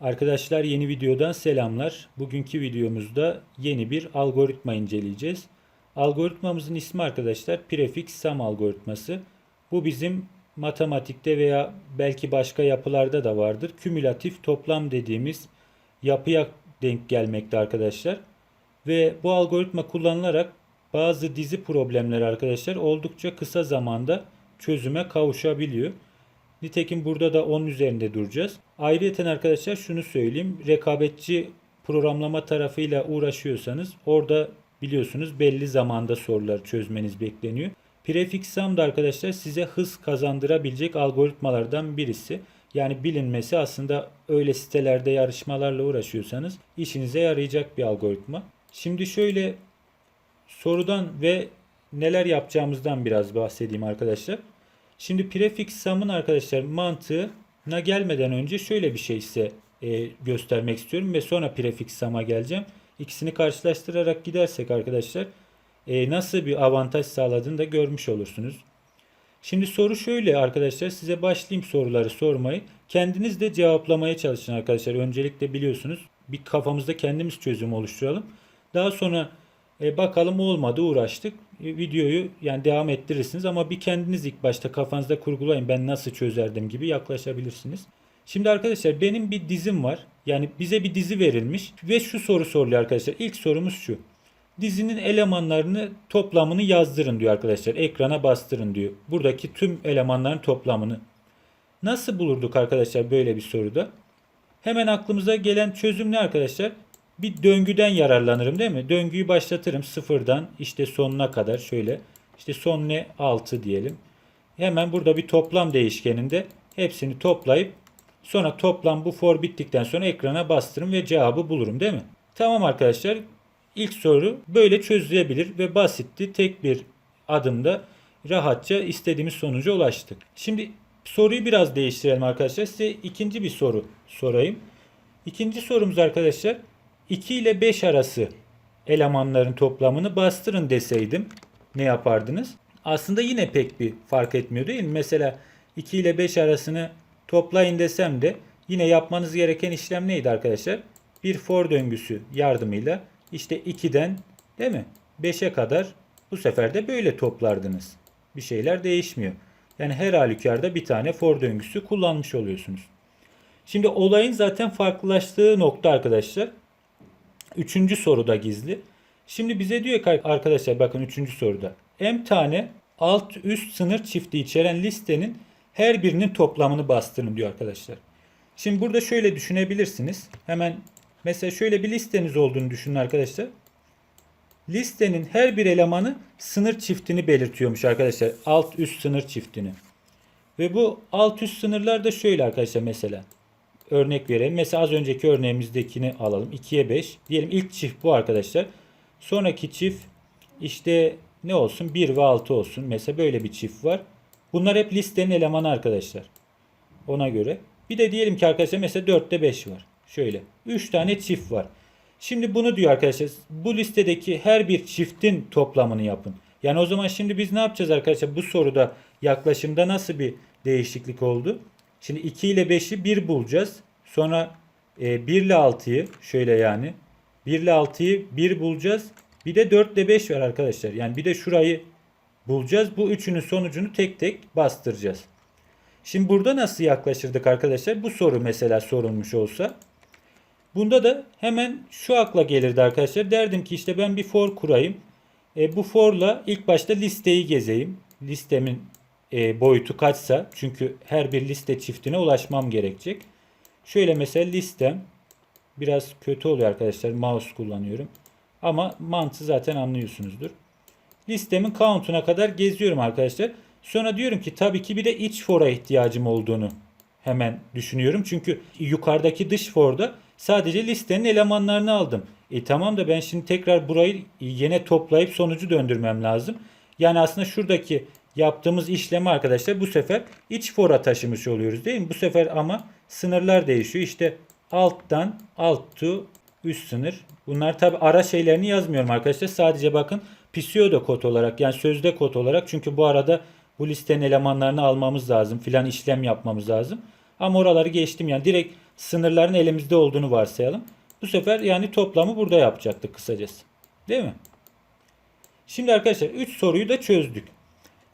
Arkadaşlar yeni videodan selamlar. Bugünkü videomuzda yeni bir algoritma inceleyeceğiz. Algoritmamızın ismi arkadaşlar prefix sum algoritması. Bu bizim matematikte veya belki başka yapılarda da vardır. Kümülatif toplam dediğimiz yapıya denk gelmekte arkadaşlar. Ve bu algoritma kullanılarak bazı dizi problemleri arkadaşlar oldukça kısa zamanda çözüme kavuşabiliyor. Nitekim burada da onun üzerinde duracağız. Ayrıyeten arkadaşlar şunu söyleyeyim. Rekabetçi programlama tarafıyla uğraşıyorsanız orada biliyorsunuz belli zamanda soruları çözmeniz bekleniyor. Prefix da arkadaşlar size hız kazandırabilecek algoritmalardan birisi. Yani bilinmesi aslında öyle sitelerde yarışmalarla uğraşıyorsanız işinize yarayacak bir algoritma. Şimdi şöyle sorudan ve neler yapacağımızdan biraz bahsedeyim arkadaşlar. Şimdi prefix sum'ın arkadaşlar mantığına gelmeden önce şöyle bir şey size e, göstermek istiyorum ve sonra prefix sum'a geleceğim. İkisini karşılaştırarak gidersek arkadaşlar e, nasıl bir avantaj sağladığını da görmüş olursunuz. Şimdi soru şöyle arkadaşlar size başlayayım soruları sormayı. Kendiniz de cevaplamaya çalışın arkadaşlar. Öncelikle biliyorsunuz bir kafamızda kendimiz çözüm oluşturalım. Daha sonra e, bakalım olmadı uğraştık. E, videoyu yani devam ettirirsiniz ama bir kendiniz ilk başta kafanızda kurgulayın ben nasıl çözerdim gibi yaklaşabilirsiniz. Şimdi arkadaşlar benim bir dizim var. Yani bize bir dizi verilmiş ve şu soru soruluyor arkadaşlar. İlk sorumuz şu. Dizinin elemanlarını toplamını yazdırın diyor arkadaşlar. Ekrana bastırın diyor. Buradaki tüm elemanların toplamını. Nasıl bulurduk arkadaşlar böyle bir soruda? Hemen aklımıza gelen çözüm ne arkadaşlar? Bir döngüden yararlanırım değil mi? Döngüyü başlatırım sıfırdan işte sonuna kadar şöyle. İşte son ne 6 diyelim. Hemen burada bir toplam değişkeninde hepsini toplayıp sonra toplam bu for bittikten sonra ekrana bastırırım ve cevabı bulurum değil mi? Tamam arkadaşlar. İlk soru böyle çözülebilir ve basitti. Tek bir adımda rahatça istediğimiz sonuca ulaştık. Şimdi soruyu biraz değiştirelim arkadaşlar. Size ikinci bir soru sorayım. İkinci sorumuz arkadaşlar 2 ile 5 arası elemanların toplamını bastırın deseydim ne yapardınız? Aslında yine pek bir fark etmiyor değil mi? Mesela 2 ile 5 arasını toplayın desem de yine yapmanız gereken işlem neydi arkadaşlar? Bir for döngüsü yardımıyla işte 2'den değil mi? 5'e kadar bu sefer de böyle toplardınız. Bir şeyler değişmiyor. Yani her halükarda bir tane for döngüsü kullanmış oluyorsunuz. Şimdi olayın zaten farklılaştığı nokta arkadaşlar. Üçüncü soruda gizli. Şimdi bize diyor ki arkadaşlar bakın üçüncü soruda. M tane alt üst sınır çifti içeren listenin her birinin toplamını bastırın diyor arkadaşlar. Şimdi burada şöyle düşünebilirsiniz. Hemen mesela şöyle bir listeniz olduğunu düşünün arkadaşlar. Listenin her bir elemanı sınır çiftini belirtiyormuş arkadaşlar. Alt üst sınır çiftini. Ve bu alt üst sınırlar da şöyle arkadaşlar mesela. Örnek verelim. Mesela az önceki örneğimizdekini alalım. 2'ye 5. Diyelim ilk çift bu arkadaşlar. Sonraki çift işte ne olsun? 1 ve 6 olsun. Mesela böyle bir çift var. Bunlar hep listenin elemanı arkadaşlar. Ona göre. Bir de diyelim ki arkadaşlar mesela 4'te 5 var. Şöyle. 3 tane çift var. Şimdi bunu diyor arkadaşlar. Bu listedeki her bir çiftin toplamını yapın. Yani o zaman şimdi biz ne yapacağız arkadaşlar? Bu soruda yaklaşımda nasıl bir değişiklik oldu? Şimdi 2 ile 5'i 1 bulacağız. Sonra e, 1 ile 6'yı şöyle yani 1 ile 6'yı 1 bulacağız. Bir de 4 ile 5 var arkadaşlar. Yani bir de şurayı bulacağız. Bu üçünün sonucunu tek tek bastıracağız. Şimdi burada nasıl yaklaşırdık arkadaşlar? Bu soru mesela sorulmuş olsa. Bunda da hemen şu akla gelirdi arkadaşlar. Derdim ki işte ben bir for kurayım. E, bu for'la ilk başta listeyi gezeyim. Listemin e, boyutu kaçsa çünkü her bir liste çiftine ulaşmam gerekecek. Şöyle mesela listem biraz kötü oluyor arkadaşlar. Mouse kullanıyorum. Ama mantığı zaten anlıyorsunuzdur. Listemin count'una kadar geziyorum arkadaşlar. Sonra diyorum ki tabii ki bir de iç for'a ihtiyacım olduğunu hemen düşünüyorum. Çünkü yukarıdaki dış for'da sadece listenin elemanlarını aldım. E tamam da ben şimdi tekrar burayı yine toplayıp sonucu döndürmem lazım. Yani aslında şuradaki yaptığımız işlemi arkadaşlar bu sefer iç for'a taşımış oluyoruz değil mi? Bu sefer ama sınırlar değişiyor. İşte alttan alt to üst sınır. Bunlar tabi ara şeylerini yazmıyorum arkadaşlar. Sadece bakın pseudo kod olarak yani sözde kod olarak çünkü bu arada bu listenin elemanlarını almamız lazım filan işlem yapmamız lazım. Ama oraları geçtim yani direkt sınırların elimizde olduğunu varsayalım. Bu sefer yani toplamı burada yapacaktık kısacası. Değil mi? Şimdi arkadaşlar 3 soruyu da çözdük.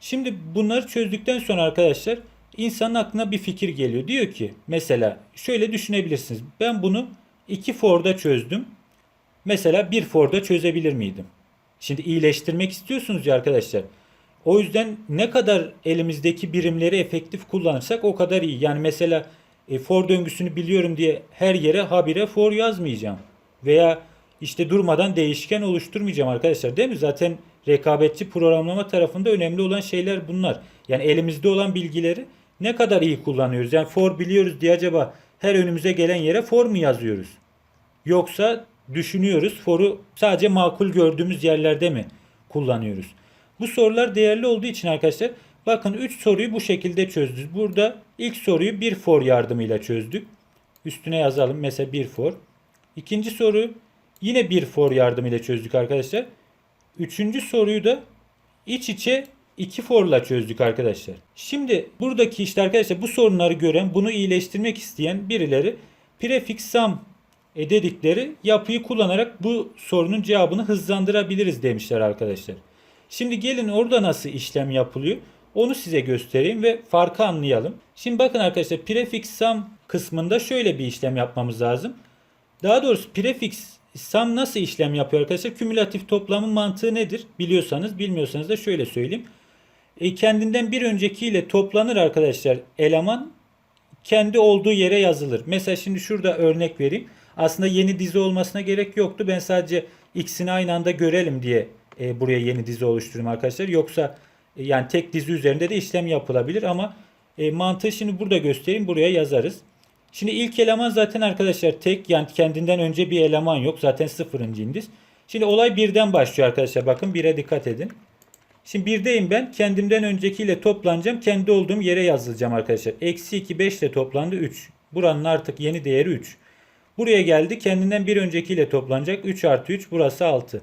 Şimdi bunları çözdükten sonra arkadaşlar insanın aklına bir fikir geliyor. Diyor ki mesela şöyle düşünebilirsiniz. Ben bunu 2 for'da çözdüm. Mesela 1 for'da çözebilir miydim? Şimdi iyileştirmek istiyorsunuz ya arkadaşlar. O yüzden ne kadar elimizdeki birimleri efektif kullanırsak o kadar iyi. Yani mesela e, for döngüsünü biliyorum diye her yere habire for yazmayacağım. Veya işte durmadan değişken oluşturmayacağım arkadaşlar değil mi? Zaten rekabetçi programlama tarafında önemli olan şeyler bunlar. Yani elimizde olan bilgileri ne kadar iyi kullanıyoruz? Yani for biliyoruz diye acaba her önümüze gelen yere for mu yazıyoruz? Yoksa düşünüyoruz for'u sadece makul gördüğümüz yerlerde mi kullanıyoruz? Bu sorular değerli olduğu için arkadaşlar bakın 3 soruyu bu şekilde çözdük. Burada ilk soruyu bir for yardımıyla çözdük. Üstüne yazalım mesela bir for. İkinci soru yine bir for yardımıyla çözdük arkadaşlar. Üçüncü soruyu da iç içe iki forla çözdük arkadaşlar. Şimdi buradaki işte arkadaşlar bu sorunları gören, bunu iyileştirmek isteyen birileri prefix sum dedikleri yapıyı kullanarak bu sorunun cevabını hızlandırabiliriz demişler arkadaşlar. Şimdi gelin orada nasıl işlem yapılıyor onu size göstereyim ve farkı anlayalım. Şimdi bakın arkadaşlar prefix sum kısmında şöyle bir işlem yapmamız lazım. Daha doğrusu prefix sum nasıl işlem yapıyor arkadaşlar? Kümülatif toplamın mantığı nedir? Biliyorsanız bilmiyorsanız da şöyle söyleyeyim. E, kendinden bir öncekiyle toplanır arkadaşlar eleman kendi olduğu yere yazılır. Mesela şimdi şurada örnek vereyim. Aslında yeni dizi olmasına gerek yoktu. Ben sadece ikisini aynı anda görelim diye e, buraya yeni dizi oluşturuyorum arkadaşlar. Yoksa e, yani tek dizi üzerinde de işlem yapılabilir ama e, mantığı şimdi burada göstereyim. Buraya yazarız. Şimdi ilk eleman zaten arkadaşlar tek yani kendinden önce bir eleman yok. Zaten sıfırıncı indiz. Şimdi olay birden başlıyor arkadaşlar. Bakın bire dikkat edin. Şimdi birdeyim ben. Kendimden öncekiyle toplanacağım. Kendi olduğum yere yazılacağım arkadaşlar. Eksi 2 5 ile toplandı 3. Buranın artık yeni değeri 3. Buraya geldi. Kendinden bir öncekiyle toplanacak. 3 artı 3 burası 6.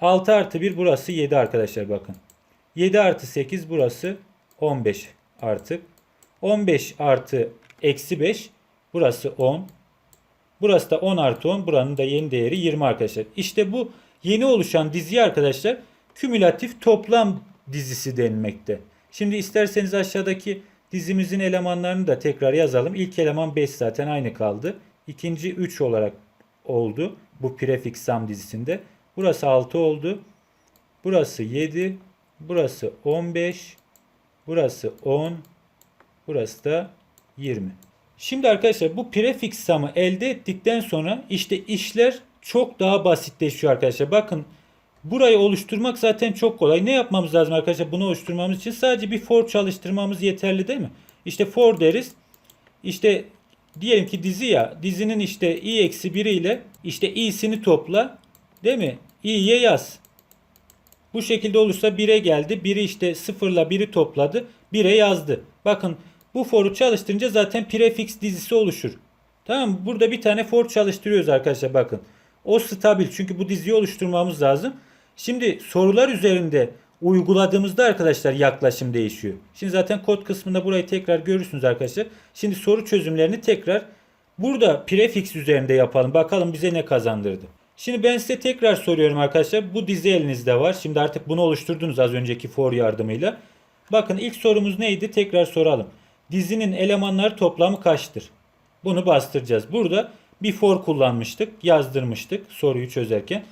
6 artı 1 burası 7 arkadaşlar bakın. 7 artı 8 burası 15 artık. 15 artı eksi 5 burası 10. Burası da 10 artı 10. Buranın da yeni değeri 20 arkadaşlar. İşte bu yeni oluşan diziye arkadaşlar kümülatif toplam dizisi denmekte. Şimdi isterseniz aşağıdaki dizimizin elemanlarını da tekrar yazalım. İlk eleman 5 zaten aynı kaldı. İkinci 3 olarak oldu. Bu prefix sum dizisinde. Burası 6 oldu. Burası 7. Burası 15. Burası 10. Burası da 20. Şimdi arkadaşlar bu prefix sum'ı elde ettikten sonra işte işler çok daha basitleşiyor arkadaşlar. Bakın burayı oluşturmak zaten çok kolay. Ne yapmamız lazım arkadaşlar bunu oluşturmamız için? Sadece bir for çalıştırmamız yeterli değil mi? İşte for deriz. İşte diyelim ki dizi ya. Dizinin işte i eksi 1 ile işte i'sini topla. Değil mi? i'ye yaz. Bu şekilde olursa 1'e geldi. 1'i işte 0 ile 1'i topladı. 1'e yazdı. Bakın bu for'u çalıştırınca zaten prefix dizisi oluşur. Tamam mı? Burada bir tane for çalıştırıyoruz arkadaşlar bakın. O stabil çünkü bu diziyi oluşturmamız lazım. Şimdi sorular üzerinde uyguladığımızda arkadaşlar yaklaşım değişiyor. Şimdi zaten kod kısmında burayı tekrar görürsünüz arkadaşlar. Şimdi soru çözümlerini tekrar burada prefix üzerinde yapalım. Bakalım bize ne kazandırdı. Şimdi ben size tekrar soruyorum arkadaşlar. Bu dizi elinizde var. Şimdi artık bunu oluşturdunuz az önceki for yardımıyla. Bakın ilk sorumuz neydi? Tekrar soralım. Dizinin elemanları toplamı kaçtır? Bunu bastıracağız. Burada bir for kullanmıştık. Yazdırmıştık soruyu çözerken.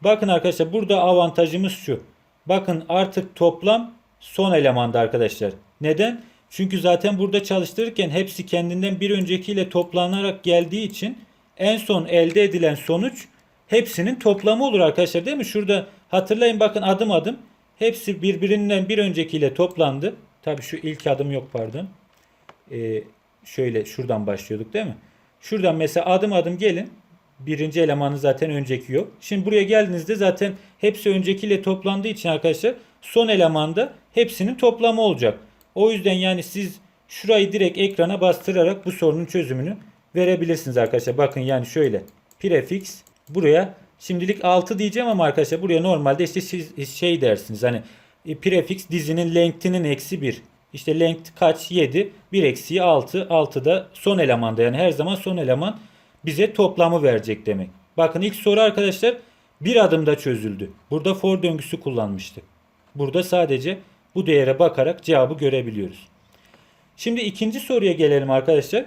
Bakın arkadaşlar burada avantajımız şu. Bakın artık toplam son elemanda arkadaşlar. Neden? Çünkü zaten burada çalıştırırken hepsi kendinden bir öncekiyle toplanarak geldiği için en son elde edilen sonuç hepsinin toplamı olur arkadaşlar değil mi? Şurada hatırlayın bakın adım adım hepsi birbirinden bir öncekiyle toplandı. Tabi şu ilk adım yok pardon. Ee, şöyle şuradan başlıyorduk değil mi? Şuradan mesela adım adım gelin. Birinci elemanı zaten önceki yok. Şimdi buraya geldiğinizde zaten hepsi öncekiyle toplandığı için arkadaşlar son elemanda hepsinin toplamı olacak. O yüzden yani siz şurayı direkt ekrana bastırarak bu sorunun çözümünü verebilirsiniz arkadaşlar. Bakın yani şöyle prefix buraya şimdilik 6 diyeceğim ama arkadaşlar buraya normalde işte siz şey dersiniz hani e, prefix dizinin length'inin eksi 1 İşte length kaç? 7. 1 eksiği 6. 6 da son elemanda. Yani her zaman son eleman bize toplamı verecek demek. Bakın ilk soru arkadaşlar bir adımda çözüldü. Burada for döngüsü kullanmıştık. Burada sadece bu değere bakarak cevabı görebiliyoruz. Şimdi ikinci soruya gelelim arkadaşlar.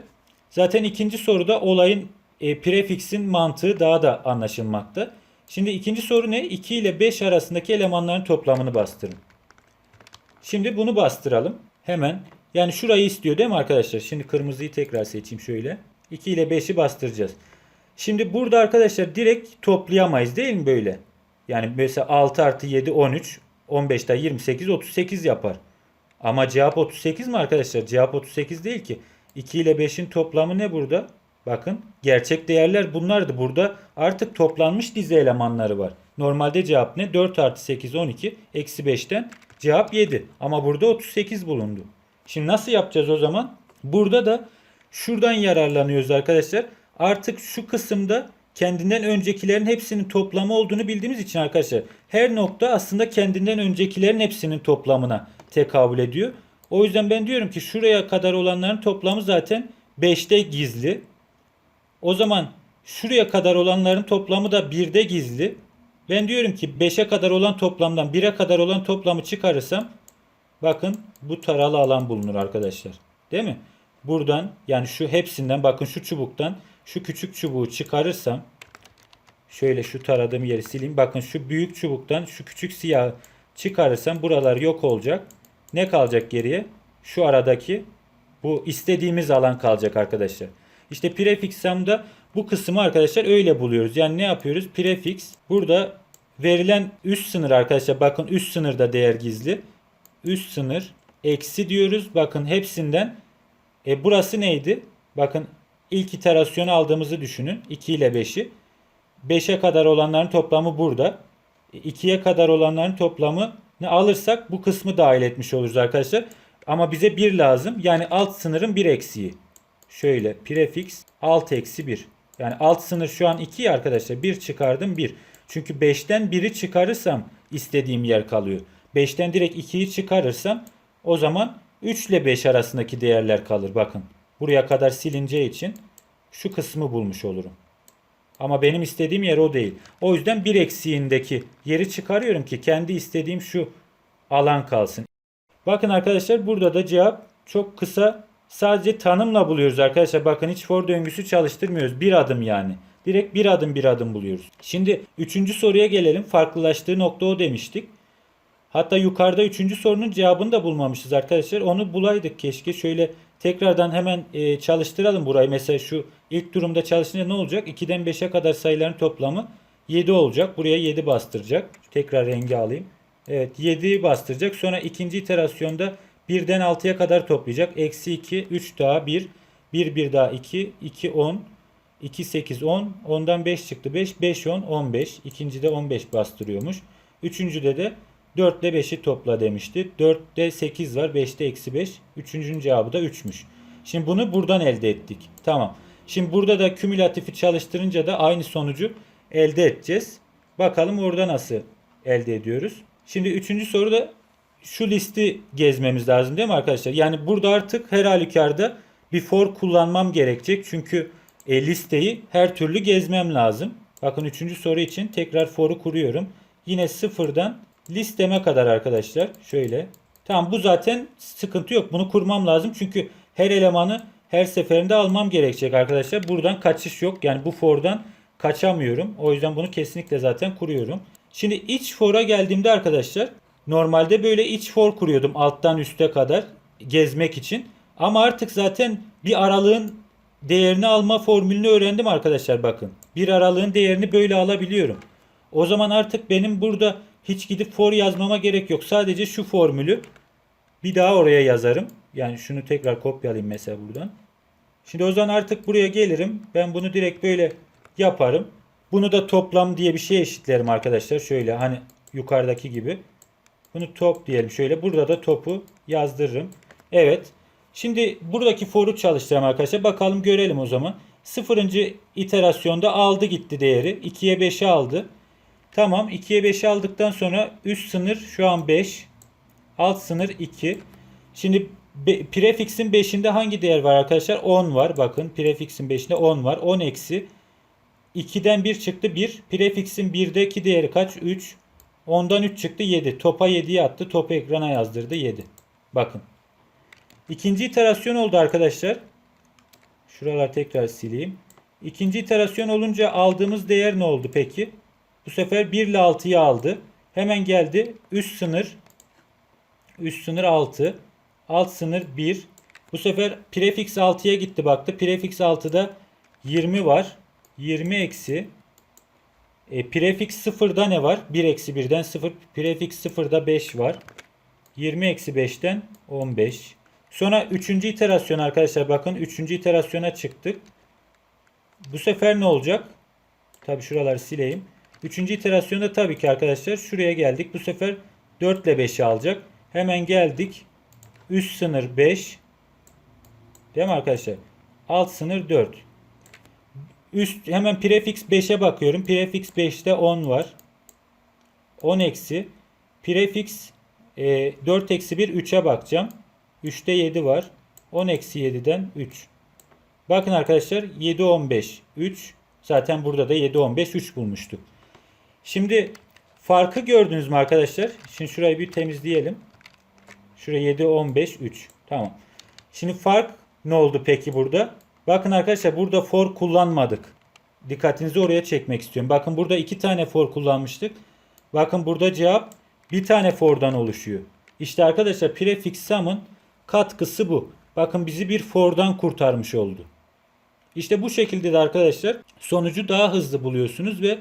Zaten ikinci soruda olayın e, prefixin mantığı daha da anlaşılmakta. Şimdi ikinci soru ne? 2 ile 5 arasındaki elemanların toplamını bastırın. Şimdi bunu bastıralım. Hemen. Yani şurayı istiyor değil mi arkadaşlar? Şimdi kırmızıyı tekrar seçeyim şöyle. 2 ile 5'i bastıracağız. Şimdi burada arkadaşlar direkt toplayamayız değil mi böyle? Yani mesela 6 artı 7 13. 15 daha 28 38 yapar. Ama cevap 38 mi arkadaşlar? Cevap 38 değil ki. 2 ile 5'in toplamı ne burada? Bakın gerçek değerler bunlardı. Burada artık toplanmış dizi elemanları var. Normalde cevap ne? 4 artı 8 12. Eksi 5'ten cevap 7. Ama burada 38 bulundu. Şimdi nasıl yapacağız o zaman? Burada da şuradan yararlanıyoruz arkadaşlar. Artık şu kısımda kendinden öncekilerin hepsinin toplamı olduğunu bildiğimiz için arkadaşlar her nokta aslında kendinden öncekilerin hepsinin toplamına tekabül ediyor. O yüzden ben diyorum ki şuraya kadar olanların toplamı zaten 5'te gizli. O zaman şuraya kadar olanların toplamı da 1'de gizli. Ben diyorum ki 5'e kadar olan toplamdan 1'e kadar olan toplamı çıkarırsam bakın bu taralı alan bulunur arkadaşlar. Değil mi? Buradan yani şu hepsinden bakın şu çubuktan şu küçük çubuğu çıkarırsam şöyle şu taradığım yeri sileyim. Bakın şu büyük çubuktan şu küçük siyahı çıkarırsam buralar yok olacak. Ne kalacak geriye? Şu aradaki bu istediğimiz alan kalacak arkadaşlar. İşte prefix sum'da bu kısmı arkadaşlar öyle buluyoruz. Yani ne yapıyoruz? Prefix burada verilen üst sınır arkadaşlar bakın üst sınırda değer gizli. Üst sınır eksi diyoruz. Bakın hepsinden e burası neydi? Bakın ilk iterasyonu aldığımızı düşünün. 2 ile 5'i. 5'e kadar olanların toplamı burada. 2'ye kadar olanların toplamı ne alırsak bu kısmı dahil etmiş oluruz arkadaşlar. Ama bize 1 lazım. Yani alt sınırın 1 eksiği. Şöyle prefix alt eksi 1. Yani alt sınır şu an 2 ya arkadaşlar. 1 çıkardım 1. Çünkü 5'ten 1'i çıkarırsam istediğim yer kalıyor. 5'ten direkt 2'yi çıkarırsam o zaman 3 ile 5 arasındaki değerler kalır. Bakın buraya kadar silineceği için şu kısmı bulmuş olurum. Ama benim istediğim yer o değil. O yüzden bir eksiğindeki yeri çıkarıyorum ki kendi istediğim şu alan kalsın. Bakın arkadaşlar burada da cevap çok kısa. Sadece tanımla buluyoruz arkadaşlar. Bakın hiç for döngüsü çalıştırmıyoruz. Bir adım yani. Direkt bir adım bir adım buluyoruz. Şimdi üçüncü soruya gelelim. Farklılaştığı nokta o demiştik. Hatta yukarıda üçüncü sorunun cevabını da bulmamışız arkadaşlar. Onu bulaydık keşke. Şöyle tekrardan hemen e, çalıştıralım burayı. Mesela şu ilk durumda çalışınca ne olacak? 2'den 5'e kadar sayıların toplamı 7 olacak. Buraya 7 bastıracak. Tekrar rengi alayım. Evet 7 bastıracak. Sonra ikinci iterasyonda 1'den 6'ya kadar toplayacak. Eksi 2, 3 daha 1. 1, 1 daha 2, 2, 10. 2, 8, 10. 10'dan 5 çıktı 5. 5, 10, 15. İkincide 15 bastırıyormuş. Üçüncüde de 4 ile 5'i topla demişti. 4'te 8 var. 5'te eksi 5. Üçüncünün cevabı da 3'müş. Şimdi bunu buradan elde ettik. Tamam. Şimdi burada da kümülatifi çalıştırınca da aynı sonucu elde edeceğiz. Bakalım orada nasıl elde ediyoruz. Şimdi üçüncü soruda şu listi gezmemiz lazım değil mi arkadaşlar? Yani burada artık her halükarda bir for kullanmam gerekecek. Çünkü e, listeyi her türlü gezmem lazım. Bakın üçüncü soru için tekrar for'u kuruyorum. Yine sıfırdan listeme kadar arkadaşlar. Şöyle. Tamam bu zaten sıkıntı yok. Bunu kurmam lazım. Çünkü her elemanı her seferinde almam gerekecek arkadaşlar. Buradan kaçış yok. Yani bu for'dan kaçamıyorum. O yüzden bunu kesinlikle zaten kuruyorum. Şimdi iç for'a geldiğimde arkadaşlar normalde böyle iç for kuruyordum alttan üste kadar gezmek için. Ama artık zaten bir aralığın değerini alma formülünü öğrendim arkadaşlar bakın. Bir aralığın değerini böyle alabiliyorum. O zaman artık benim burada hiç gidip for yazmama gerek yok. Sadece şu formülü bir daha oraya yazarım. Yani şunu tekrar kopyalayayım mesela buradan. Şimdi o zaman artık buraya gelirim. Ben bunu direkt böyle yaparım. Bunu da toplam diye bir şey eşitlerim arkadaşlar. Şöyle hani yukarıdaki gibi. Bunu top diyelim şöyle. Burada da topu yazdırırım. Evet. Şimdi buradaki for'u çalıştıralım arkadaşlar. Bakalım görelim o zaman. Sıfırıncı iterasyonda aldı gitti değeri. 2'ye 5'e aldı. Tamam 2'ye 5'e aldıktan sonra üst sınır şu an 5. Alt sınır 2. Şimdi prefixin 5'inde hangi değer var arkadaşlar? 10 var. Bakın prefixin 5'inde 10 var. 10 eksi 2'den 1 çıktı 1. Prefixin 1'deki değeri kaç? 3. 10'dan 3 çıktı 7. Topa 7'yi attı. Topu ekrana yazdırdı 7. Bakın. İkinci iterasyon oldu arkadaşlar. Şuralar tekrar sileyim. İkinci iterasyon olunca aldığımız değer ne oldu peki? Bu sefer 1 ile 6'yı aldı. Hemen geldi. Üst sınır. Üst sınır 6. Alt sınır 1. Bu sefer prefix 6'ya gitti baktı. Prefix 6'da 20 var. 20 eksi. E, prefix 0'da ne var? 1 eksi 1'den 0. Prefix 0'da 5 var. 20 eksi 5'ten 15. Sonra 3. iterasyon arkadaşlar bakın 3. iterasyona çıktık. Bu sefer ne olacak? Tabi şuraları sileyim. 3. iterasyonda tabii ki arkadaşlar şuraya geldik. Bu sefer 4 ile 5'i alacak. Hemen geldik. Üst sınır 5. Değil mi arkadaşlar? Alt sınır 4. Üst hemen prefix 5'e bakıyorum. Prefix 5'te 10 var. 10 eksi. Prefix e, 4 eksi 1 3'e bakacağım. 3'te 7 var. 10 eksi 7'den 3. Bakın arkadaşlar 7 15 3. Zaten burada da 7 15 3 bulmuştuk. Şimdi farkı gördünüz mü arkadaşlar? Şimdi şurayı bir temizleyelim. Şuraya 7 15 3. Tamam. Şimdi fark ne oldu peki burada? Bakın arkadaşlar burada for kullanmadık. Dikkatinizi oraya çekmek istiyorum. Bakın burada iki tane for kullanmıştık. Bakın burada cevap bir tane for'dan oluşuyor. İşte arkadaşlar prefix sum'ın katkısı bu. Bakın bizi bir for'dan kurtarmış oldu. İşte bu şekilde de arkadaşlar sonucu daha hızlı buluyorsunuz ve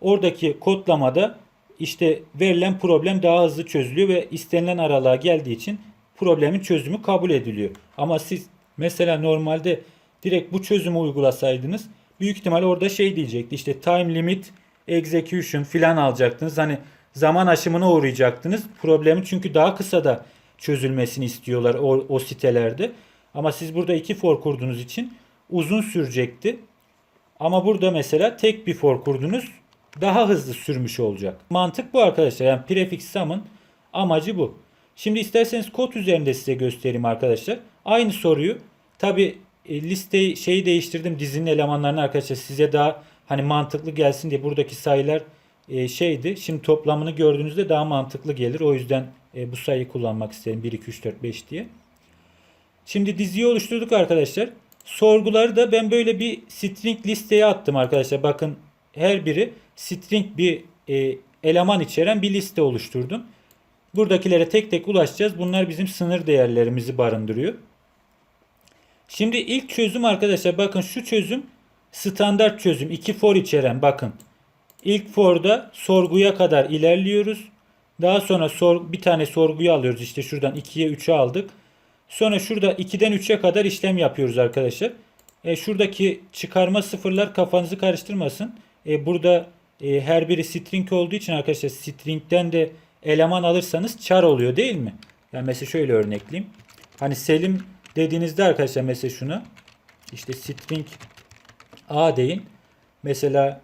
oradaki kodlamada işte verilen problem daha hızlı çözülüyor ve istenilen aralığa geldiği için problemin çözümü kabul ediliyor. Ama siz mesela normalde direkt bu çözümü uygulasaydınız büyük ihtimal orada şey diyecekti işte time limit execution filan alacaktınız. Hani zaman aşımına uğrayacaktınız. Problemi çünkü daha kısa da çözülmesini istiyorlar o, o sitelerde. Ama siz burada iki for kurduğunuz için uzun sürecekti. Ama burada mesela tek bir for kurdunuz daha hızlı sürmüş olacak. Mantık bu arkadaşlar. Yani prefix sum'ın amacı bu. Şimdi isterseniz kod üzerinde size göstereyim arkadaşlar. Aynı soruyu tabi listeyi şeyi değiştirdim dizinin elemanlarını arkadaşlar size daha hani mantıklı gelsin diye buradaki sayılar e, şeydi. Şimdi toplamını gördüğünüzde daha mantıklı gelir. O yüzden e, bu sayıyı kullanmak istedim. 1, 2, 3, 4, 5 diye. Şimdi diziyi oluşturduk arkadaşlar. Sorguları da ben böyle bir string listeye attım arkadaşlar. Bakın her biri string bir e, eleman içeren bir liste oluşturdum. Buradakilere tek tek ulaşacağız. Bunlar bizim sınır değerlerimizi barındırıyor. Şimdi ilk çözüm arkadaşlar bakın şu çözüm standart çözüm. 2 for içeren bakın. İlk for'da sorguya kadar ilerliyoruz. Daha sonra sor, bir tane sorguyu alıyoruz. İşte şuradan 2'ye 3'e aldık. Sonra şurada 2'den 3'e kadar işlem yapıyoruz arkadaşlar. E, şuradaki çıkarma sıfırlar kafanızı karıştırmasın. E, burada e, her biri string olduğu için arkadaşlar string'den de eleman alırsanız char oluyor değil mi? Yani mesela şöyle örnekleyeyim. Hani Selim dediğinizde arkadaşlar mesela şunu işte string a deyin. Mesela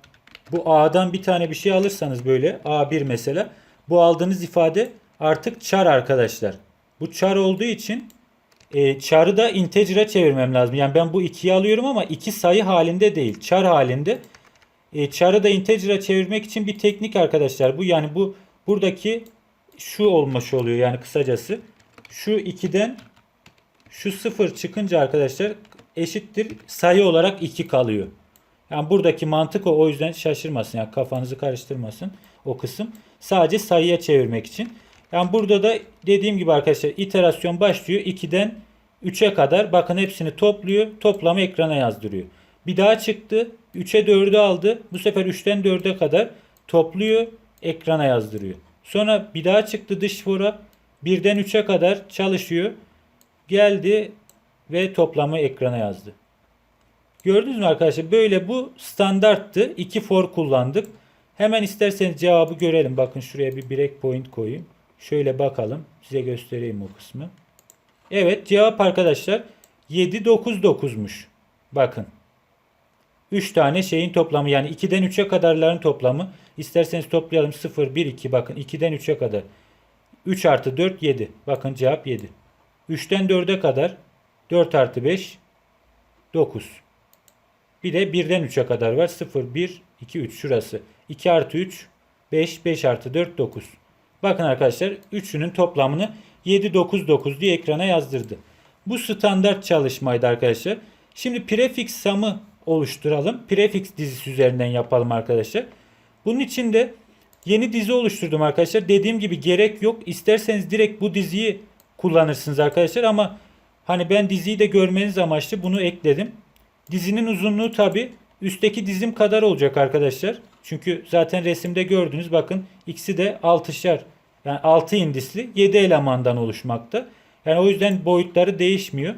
bu a'dan bir tane bir şey alırsanız böyle a1 mesela bu aldığınız ifade artık char arkadaşlar. Bu char olduğu için e, char'ı da integer'a çevirmem lazım. Yani ben bu 2'yi alıyorum ama iki sayı halinde değil. Char halinde. E, char'ı da integer'a çevirmek için bir teknik arkadaşlar. Bu yani bu buradaki şu olmuş oluyor yani kısacası. Şu 2'den şu 0 çıkınca arkadaşlar eşittir sayı olarak 2 kalıyor. Yani buradaki mantık o. O yüzden şaşırmasın. Yani kafanızı karıştırmasın o kısım. Sadece sayıya çevirmek için. Yani burada da dediğim gibi arkadaşlar iterasyon başlıyor. 2'den 3'e kadar bakın hepsini topluyor. Toplamı ekrana yazdırıyor. Bir daha çıktı. 3'e 4'ü aldı. Bu sefer 3'ten 4'e kadar topluyor. Ekrana yazdırıyor. Sonra bir daha çıktı dış fora. 1'den 3'e kadar çalışıyor. Geldi ve toplamı ekrana yazdı. Gördünüz mü arkadaşlar? Böyle bu standarttı. 2 for kullandık. Hemen isterseniz cevabı görelim. Bakın şuraya bir break point koyayım. Şöyle bakalım. Size göstereyim o kısmı. Evet cevap arkadaşlar 7 9 9'muş. Bakın. 3 tane şeyin toplamı yani 2'den 3'e kadarların toplamı. İsterseniz toplayalım 0 1 2 bakın 2'den 3'e kadar. 3 artı 4 7. Bakın cevap 7. 3'ten 4'e kadar 4 artı 5 9. Bir de 1'den 3'e kadar var. 0, 1, 2, 3 şurası. 2 artı 3 5, 5 artı 4 9. Bakın arkadaşlar üçünün toplamını 7, 9, 9 diye ekrana yazdırdı. Bu standart çalışmaydı arkadaşlar. Şimdi prefix sum'ı oluşturalım. Prefix dizisi üzerinden yapalım arkadaşlar. Bunun için de yeni dizi oluşturdum arkadaşlar. Dediğim gibi gerek yok. İsterseniz direkt bu diziyi kullanırsınız arkadaşlar ama hani ben diziyi de görmeniz amaçlı bunu ekledim. Dizinin uzunluğu tabi üstteki dizim kadar olacak arkadaşlar. Çünkü zaten resimde gördünüz bakın ikisi de 6'şer yani 6 indisli 7 elemandan oluşmakta. Yani o yüzden boyutları değişmiyor.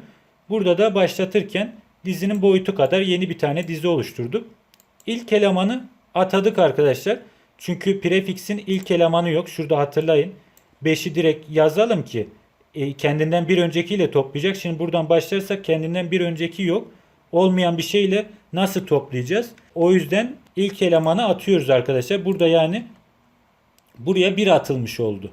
Burada da başlatırken dizinin boyutu kadar yeni bir tane dizi oluşturduk. İlk elemanı atadık arkadaşlar. Çünkü prefixin ilk elemanı yok. Şurada hatırlayın. 5'i direkt yazalım ki kendinden bir öncekiyle toplayacak. Şimdi buradan başlarsak kendinden bir önceki yok. Olmayan bir şeyle nasıl toplayacağız? O yüzden ilk elemanı atıyoruz arkadaşlar. Burada yani buraya bir atılmış oldu.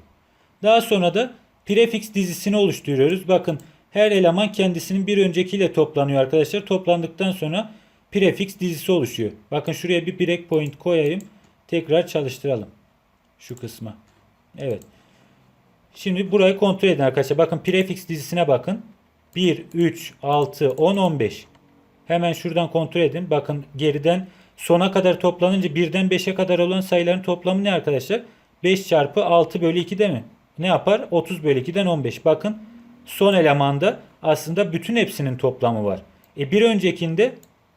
Daha sonra da prefix dizisini oluşturuyoruz. Bakın her eleman kendisinin bir öncekiyle toplanıyor arkadaşlar. Toplandıktan sonra prefix dizisi oluşuyor. Bakın şuraya bir breakpoint koyayım. Tekrar çalıştıralım. Şu kısma. Evet. Şimdi burayı kontrol edin arkadaşlar. Bakın prefix dizisine bakın. 1, 3, 6, 10, 15. Hemen şuradan kontrol edin. Bakın geriden sona kadar toplanınca 1'den 5'e kadar olan sayıların toplamı ne arkadaşlar? 5 çarpı 6 bölü 2 değil mi? Ne yapar? 30 bölü 2'den 15. Bakın son elemanda aslında bütün hepsinin toplamı var. E bir öncekinde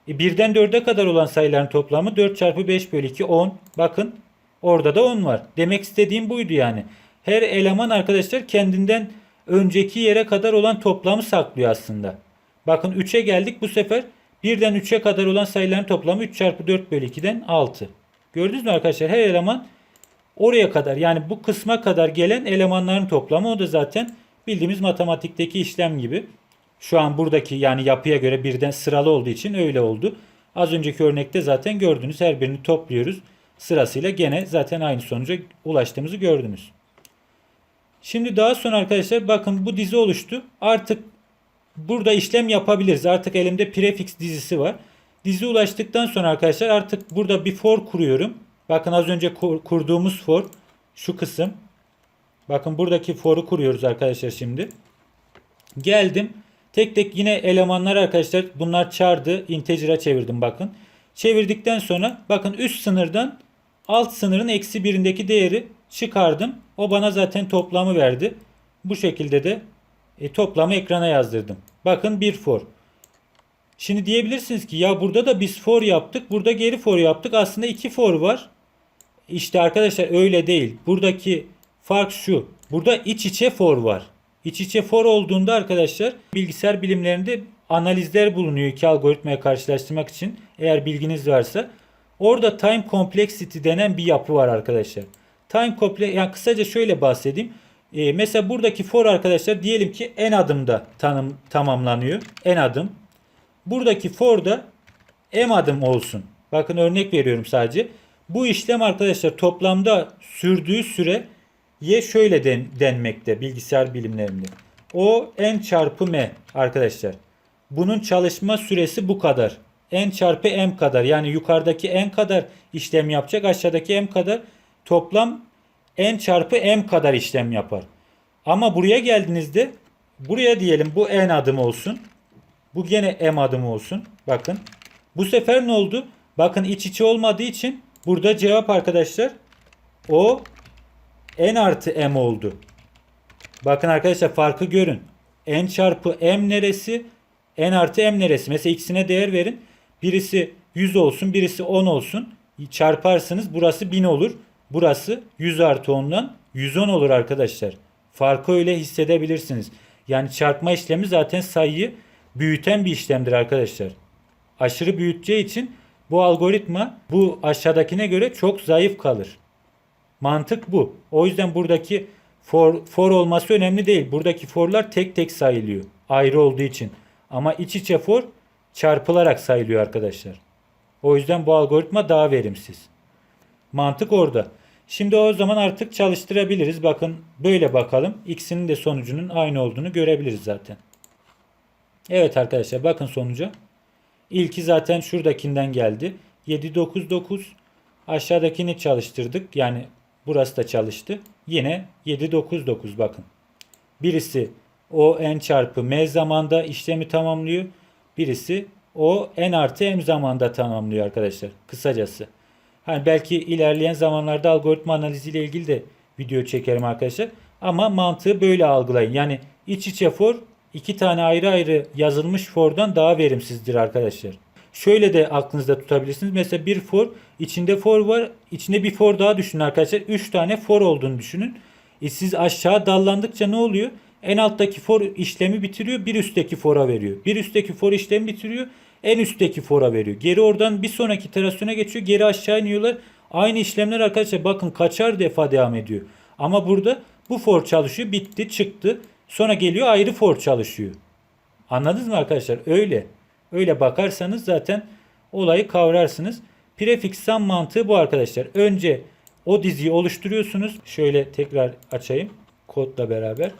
e 1'den 4'e kadar olan sayıların toplamı 4 çarpı 5 bölü 2 10. Bakın orada da 10 var. Demek istediğim buydu yani. Her eleman arkadaşlar kendinden önceki yere kadar olan toplamı saklıyor aslında. Bakın 3'e geldik bu sefer 1'den 3'e kadar olan sayıların toplamı 3 çarpı 4 bölü 2'den 6. Gördünüz mü arkadaşlar her eleman oraya kadar yani bu kısma kadar gelen elemanların toplamı o da zaten bildiğimiz matematikteki işlem gibi. Şu an buradaki yani yapıya göre birden sıralı olduğu için öyle oldu. Az önceki örnekte zaten gördünüz her birini topluyoruz. Sırasıyla gene zaten aynı sonuca ulaştığımızı gördünüz. Şimdi daha sonra arkadaşlar bakın bu dizi oluştu. Artık burada işlem yapabiliriz. Artık elimde prefix dizisi var. Dizi ulaştıktan sonra arkadaşlar artık burada bir for kuruyorum. Bakın az önce kur, kurduğumuz for şu kısım. Bakın buradaki for'u kuruyoruz arkadaşlar şimdi. Geldim. Tek tek yine elemanlar arkadaşlar bunlar çağırdı. Integer'a çevirdim bakın. Çevirdikten sonra bakın üst sınırdan alt sınırın eksi birindeki değeri çıkardım. O bana zaten toplamı verdi. Bu şekilde de e, toplamı ekrana yazdırdım. Bakın bir for. Şimdi diyebilirsiniz ki ya burada da biz for yaptık. Burada geri for yaptık. Aslında iki for var. İşte arkadaşlar öyle değil. Buradaki fark şu. Burada iç içe for var. İç içe for olduğunda arkadaşlar bilgisayar bilimlerinde analizler bulunuyor iki algoritmaya karşılaştırmak için. Eğer bilginiz varsa. Orada time complexity denen bir yapı var arkadaşlar. Time complexity yani kısaca şöyle bahsedeyim. Ee, mesela buradaki for arkadaşlar diyelim ki en adımda tanım tamamlanıyor. En adım. Buradaki for da m adım olsun. Bakın örnek veriyorum sadece. Bu işlem arkadaşlar toplamda sürdüğü süre y şöyle den, denmekte bilgisayar bilimlerinde. O n çarpı m arkadaşlar. Bunun çalışma süresi bu kadar. n çarpı m kadar yani yukarıdaki n kadar işlem yapacak aşağıdaki m kadar toplam n çarpı m kadar işlem yapar. Ama buraya geldiğinizde buraya diyelim bu n adım olsun. Bu gene m adım olsun. Bakın. Bu sefer ne oldu? Bakın iç içe olmadığı için burada cevap arkadaşlar o n artı m oldu. Bakın arkadaşlar farkı görün. n çarpı m neresi? n artı m neresi? Mesela ikisine değer verin. Birisi 100 olsun, birisi 10 olsun. Çarparsınız burası 1000 olur. Burası 100 artı 10'dan 110 olur arkadaşlar. Farkı öyle hissedebilirsiniz. Yani çarpma işlemi zaten sayıyı büyüten bir işlemdir arkadaşlar. Aşırı büyüteceği için bu algoritma bu aşağıdakine göre çok zayıf kalır. Mantık bu. O yüzden buradaki for, for olması önemli değil. Buradaki forlar tek tek sayılıyor. Ayrı olduğu için. Ama iç içe for çarpılarak sayılıyor arkadaşlar. O yüzden bu algoritma daha verimsiz. Mantık orada. Şimdi o zaman artık çalıştırabiliriz. Bakın böyle bakalım. İkisinin de sonucunun aynı olduğunu görebiliriz zaten. Evet arkadaşlar bakın sonuca. İlki zaten şuradakinden geldi. 799 aşağıdakini çalıştırdık. Yani burası da çalıştı. Yine 799 bakın. Birisi o n çarpı m zamanda işlemi tamamlıyor. Birisi o n artı m zamanda tamamlıyor arkadaşlar. Kısacası. Hani belki ilerleyen zamanlarda algoritma analiziyle ilgili de video çekerim arkadaşlar. Ama mantığı böyle algılayın. Yani iç içe for iki tane ayrı ayrı yazılmış for'dan daha verimsizdir arkadaşlar. Şöyle de aklınızda tutabilirsiniz. Mesela bir for içinde for var. içinde bir for daha düşünün arkadaşlar. 3 tane for olduğunu düşünün. E siz aşağı dallandıkça ne oluyor? En alttaki for işlemi bitiriyor. Bir üstteki fora veriyor. Bir üstteki for işlemi bitiriyor. En üstteki fora veriyor. Geri oradan bir sonraki iterasyona geçiyor. Geri aşağı iniyorlar. Aynı işlemler arkadaşlar bakın kaçar defa devam ediyor. Ama burada bu for çalışıyor. Bitti çıktı. Sonra geliyor ayrı for çalışıyor. Anladınız mı arkadaşlar? Öyle. Öyle bakarsanız zaten olayı kavrarsınız. Prefix sum mantığı bu arkadaşlar. Önce o diziyi oluşturuyorsunuz. Şöyle tekrar açayım kodla beraber.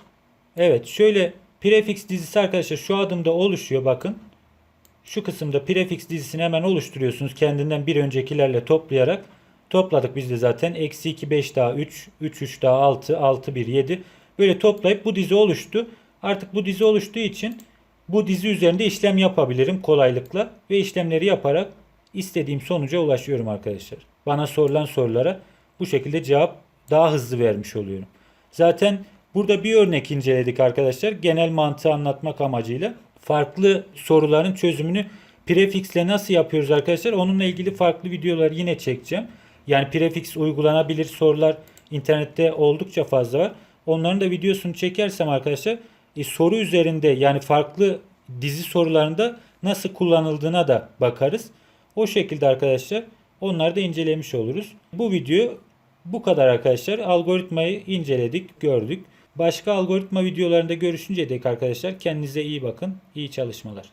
Evet şöyle prefix dizisi arkadaşlar şu adımda oluşuyor bakın. Şu kısımda prefix dizisini hemen oluşturuyorsunuz kendinden bir öncekilerle toplayarak. Topladık biz de zaten. Eksi 2, 5 daha 3, 3, 3 daha 6, 6, 1, 7. Böyle toplayıp bu dizi oluştu. Artık bu dizi oluştuğu için bu dizi üzerinde işlem yapabilirim kolaylıkla. Ve işlemleri yaparak istediğim sonuca ulaşıyorum arkadaşlar. Bana sorulan sorulara bu şekilde cevap daha hızlı vermiş oluyorum. Zaten burada bir örnek inceledik arkadaşlar. Genel mantığı anlatmak amacıyla. Farklı soruların çözümünü prefixle nasıl yapıyoruz arkadaşlar? Onunla ilgili farklı videolar yine çekeceğim. Yani prefix uygulanabilir sorular internette oldukça fazla var. Onların da videosunu çekersem arkadaşlar e, soru üzerinde yani farklı dizi sorularında nasıl kullanıldığına da bakarız. O şekilde arkadaşlar onları da incelemiş oluruz. Bu video bu kadar arkadaşlar. Algoritmayı inceledik, gördük. Başka algoritma videolarında görüşünceye dek arkadaşlar kendinize iyi bakın. İyi çalışmalar.